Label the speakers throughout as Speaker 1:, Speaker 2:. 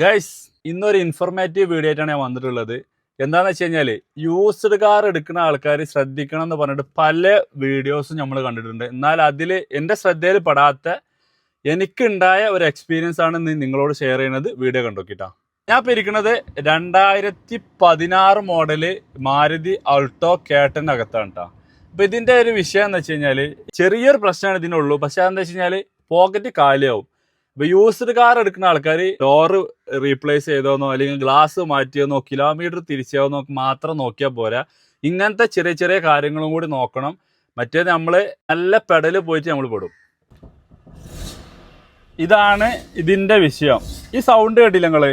Speaker 1: Guys ഇന്നൊരു informative video ആയിട്ടാണ് ഞാൻ വന്നിട്ടുള്ളത്. എന്താന്ന് വെച്ച് കഴിഞ്ഞാൽ യൂസ്ഡ് കാർ എടുക്കുന്ന ആൾക്കാർ ശ്രദ്ധിക്കണം എന്ന് പറഞ്ഞിട്ട് പല വീഡിയോസും നമ്മൾ കണ്ടിട്ടുണ്ട്. എന്നാൽ അതിൽ എന്റെ ശ്രദ്ധയിൽ പെടാത്ത എനിക്കുണ്ടായ ഒരു എക്സ്പീരിയൻസ് ആണ് ഇന്ന് നിങ്ങളോട് ഷെയർ ചെയ്യുന്നത്. വീഡിയോ കണ്ടോക്കിട്ടാ ഞാൻ ഇപ്പൊ ഇരിക്കുന്നത് രണ്ടായിരത്തി പതിനാറ് മോഡൽ മാരുതി അൾട്ടോ കേട്ടന്റെ അകത്താണ് കേട്ടോ അപ്പൊ ഇതിന്റെ ഒരു വിഷയം എന്ന് വെച്ച് കഴിഞ്ഞാൽ ചെറിയൊരു പ്രശ്നമാണ് ഇതിനുള്ളൂ പക്ഷെ എന്താ വെച്ച് കഴിഞ്ഞാൽ പോക്കറ്റ് കാലിയാവും. ഇപ്പൊ യൂസ്ഡ് കാർ എടുക്കുന്ന ആൾക്കാർ ഡോറ് റീപ്ലേസ് ചെയ്തോന്നോ അല്ലെങ്കിൽ ഗ്ലാസ് മാറ്റിയോന്നോ കിലോമീറ്റർ തിരിച്ചോന്നോ മാത്രം നോക്കിയാൽ പോരാ. ഇങ്ങനത്തെ ചെറിയ ചെറിയ കാര്യങ്ങളും കൂടി നോക്കണം. മറ്റേത് നമ്മൾ നല്ല പെടൽ പോയിട്ട് നമ്മൾ പെടും. ഇതാണ് ഇതിന്റെ വിഷയം. ഈ സൗണ്ട് കേട്ടില്ല നിങ്ങൾ?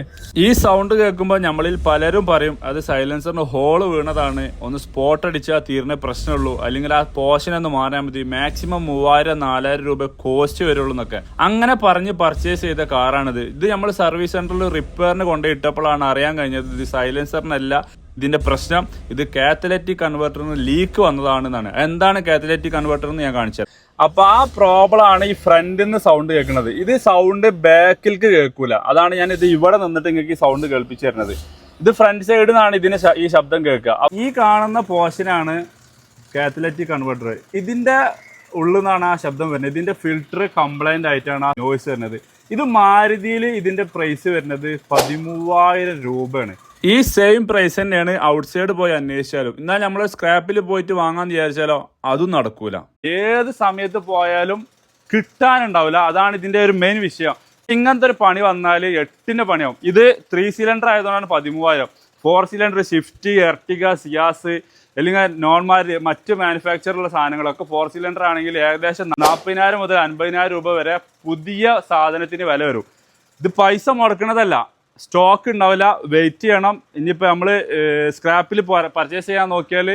Speaker 1: ഈ സൗണ്ട് കേൾക്കുമ്പോൾ നമ്മളിൽ പലരും പറയും അത് സൈലൻസറിന് ഹോൾ വീണതാണ്. ഒന്ന് സ്പോട്ട് അടിച്ചാൽ തീർന്ന പ്രശ്നമുള്ളൂ. അല്ലെങ്കിൽ ആ പോഷൻ ഒന്ന് മാറാൻ മതി. മാക്സിമം മൂവായിരം നാലായിരം രൂപ കോസ്റ്റ് വരുള്ളൂ എന്നൊക്കെ. അങ്ങനെ പറഞ്ഞ് പർച്ചേസ് ചെയ്ത കാറാണിത് ഇത് നമ്മൾ സർവീസ് സെന്ററിൽ റിപ്പയറിന് കൊണ്ടുപോയിട്ടപ്പോഴാണ് അറിയാൻ കഴിഞ്ഞത് ഇത് സൈലൻസറിനല്ല ഇതിന്റെ പ്രശ്നം ഇത് കാത്തലറ്റിക് കൺവേർട്ടറിന് ലീക്ക് വന്നതാണെന്നാണ് എന്താണ് കാത്തലറ്റിക് കൺവെർട്ടർ എന്ന് ഞാൻ കാണിച്ചത് അപ്പൊ ആ പ്രോബ്ലം ആണ് ഈ ഫ്രണ്ടിൽ നിന്ന് സൗണ്ട് കേൾക്കുന്നത്. ഇത് സൗണ്ട് ബാക്കിലേക്ക് കേൾക്കൂല. അതാണ് ഞാൻ ഇത് ഇവിടെ നിന്നിട്ട് നിങ്ങൾക്ക് ഈ സൗണ്ട് കേൾപ്പിച്ചു തരുന്നത്. ഇത് ഫ്രണ്ട് സൈഡിൽ നിന്നാണ് ഇതിന് ഈ ശബ്ദം കേൾക്കുക. ഈ കാണുന്ന പോർഷനാണ് കാത്തലറ്റിക് കൺവെർട്ടർ. ഇതിന്റെ ഉള്ളിൽ നിന്നാണ് ആ ശബ്ദം വരുന്നത്. ഇതിന്റെ ഫിൽറ്റർ കംപ്ലൈന്റ് ആയിട്ടാണ് ആ നോയ്സ് വരുന്നത്. ഇത് മാരുതിയിൽ ഇതിന്റെ പ്രൈസ് വരുന്നത് പതിമൂവായിരം രൂപയാണ്. ഈ സെയിം പ്രൈസ് തന്നെയാണ് ഔട്ട്സൈഡ് പോയി അന്വേഷിച്ചാലും. എന്നാൽ നമ്മൾ സ്ക്രാപ്പിൽ പോയിട്ട് വാങ്ങാൻ വിചാരിച്ചാലോ അതും നടക്കൂല. ഏത് സമയത്ത് പോയാലും കിട്ടാനുണ്ടാവില്ല. അതാണ് ഇതിന്റെ ഒരു മെയിൻ വിഷയം. ഇങ്ങനത്തെ ഒരു പണി വന്നാൽ എട്ടിന്റെ പണിയാവും. ഇത് ത്രീ സിലിണ്ടർ ആയതുകൊണ്ടാണ് പതിമൂവായിരം. Four cylinder Swift Ertiga Ciaz അല്ലെങ്കിൽ നോൺമാർ മറ്റ് മാനുഫാക്ചറുള്ള സാധനങ്ങളൊക്കെ ഫോർ സിലിണ്ടർ ആണെങ്കിൽ ഏകദേശം നാൽപ്പതിനായിരം മുതൽ അൻപതിനായിരം രൂപ വരെ പുതിയ സാധനത്തിന് വില വരും. ഇത് പൈസ മുടക്കണതല്ല. സ്റ്റോക്ക് ഉണ്ടാവില്ല. വെയിറ്റ് ചെയ്യണം. ഇനിയിപ്പോൾ നമ്മൾ സ്ക്രാപ്പിൽ പർച്ചേസ് ചെയ്യാൻ നോക്കിയാൽ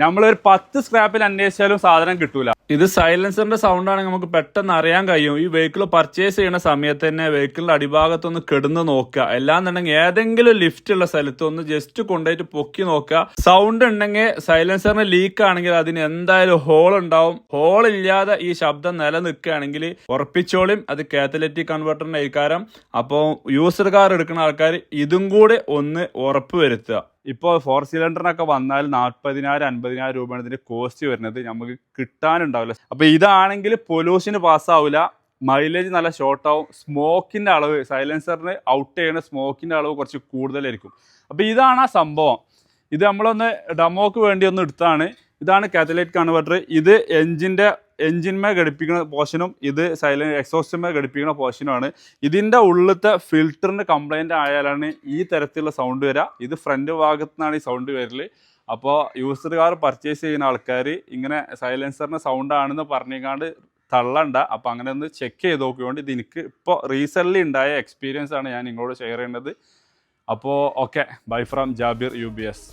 Speaker 1: നമ്മളൊരു പത്ത് സ്ക്രാപ്പിൽ അന്വേഷിച്ചാലും സാധനം കിട്ടൂല. ഇത് സൈലൻസറിന്റെ സൗണ്ട് ആണെങ്കിൽ നമുക്ക് പെട്ടെന്ന് അറിയാൻ കഴിയും. ഈ വെഹിക്കിൾ പർച്ചേസ് ചെയ്യുന്ന സമയത്ത് തന്നെ വെഹിക്കിളിന്റെ അടിഭാഗത്തൊന്ന് കിടന്ന് നോക്കുക. അല്ലാന്നുണ്ടെങ്കിൽ ഏതെങ്കിലും ലിഫ്റ്റ് ഉള്ള സ്ഥലത്ത് ഒന്ന് ജസ്റ്റ് കൊണ്ടുപോയിട്ട് പൊക്കി നോക്കുക. സൗണ്ട് ഉണ്ടെങ്കിൽ സൈലൻസറിന് ലീക്ക് ആണെങ്കിൽ അതിന് എന്തായാലും ഹോൾ ഉണ്ടാവും. ഹോൾ ഇല്ലാതെ ഈ ശബ്ദം നിലനിൽക്കുകയാണെങ്കിൽ ഉറപ്പിച്ചോളിയും അത് കാത്തലറ്റിക് കൺവെർട്ടറിന്റെ അധികാരം അപ്പോൾ യൂസർ കാർ എടുക്കുന്ന ആൾക്കാർ ഇതും കൂടെ ഒന്ന് ഉറപ്പ് വരുത്തുക. ഇപ്പോൾ ഫോർ സിലിണ്ടറിനൊക്കെ വന്നാൽ നാൽപ്പതിനായിരം അൻപതിനായിരം രൂപയാണ് ഇതിന്റെ കോസ്റ്റ് വരുന്നത്. നമുക്ക് കിട്ടാനുണ്ടാവില്ല. അപ്പോൾ ഇതാണെങ്കിൽ പൊല്യൂഷന് പാസ്സാവില്ല മൈലേജ് നല്ല ഷോർട്ടാവും സ്മോക്കിന്റെ അളവ് സൈലൻസറിന് ഔട്ട് ചെയ്യുന്ന സ്മോക്കിന്റെ അളവ് കുറച്ച് കൂടുതലായിരിക്കും. അപ്പോൾ ഇതാണ് ആ സംഭവം. ഇത് നമ്മളൊന്ന് ഡെമോക്ക് വേണ്ടി ഒന്ന് എടുത്താണ്. ഇതാണ് കാത്തലൈറ്റ് കൺവെർട്ടർ ഇത് എഞ്ചിന്റെ എഞ്ചിന്മേ ഘടിപ്പിക്കുന്ന പോർഷനും ഇത് സൈലന്റ് എക്സോസ്റ്റുമേ ഘടിപ്പിക്കുന്ന പോർഷനുമാണ്. ഇതിന്റെ ഉള്ളിലത്തെ ഫിൽറ്ററിന്റെ കംപ്ലൈന്റ് ആയാലാണ് ഈ തരത്തിലുള്ള സൗണ്ട് വരിക ഇത് ഫ്രണ്ട് ഭാഗത്തു നിന്നാണ് ഈ സൗണ്ട് വരൽ. അപ്പോൾ യൂസർ കാർ പർച്ചേസ് ചെയ്യുന്ന ആൾക്കാർ ഇങ്ങനെ സൈലൻസറിന്റെ സൗണ്ട് ആണെന്ന് പറഞ്ഞേക്കാണ്ട് തള്ളണ്ട. അപ്പോൾ അങ്ങനെ ഒന്ന് ചെക്ക് ചെയ്ത് നോക്കിക്കൊണ്ട് ഇത് എനിക്ക് ഇപ്പോൾ റീസെന്റ്ലി ഉണ്ടായ എക്സ്പീരിയൻസ് ആണ് ഞാൻ നിങ്ങളോട് ഷെയർ ചെയ്യുന്നത്. അപ്പോൾ okay bye from Jabir U B S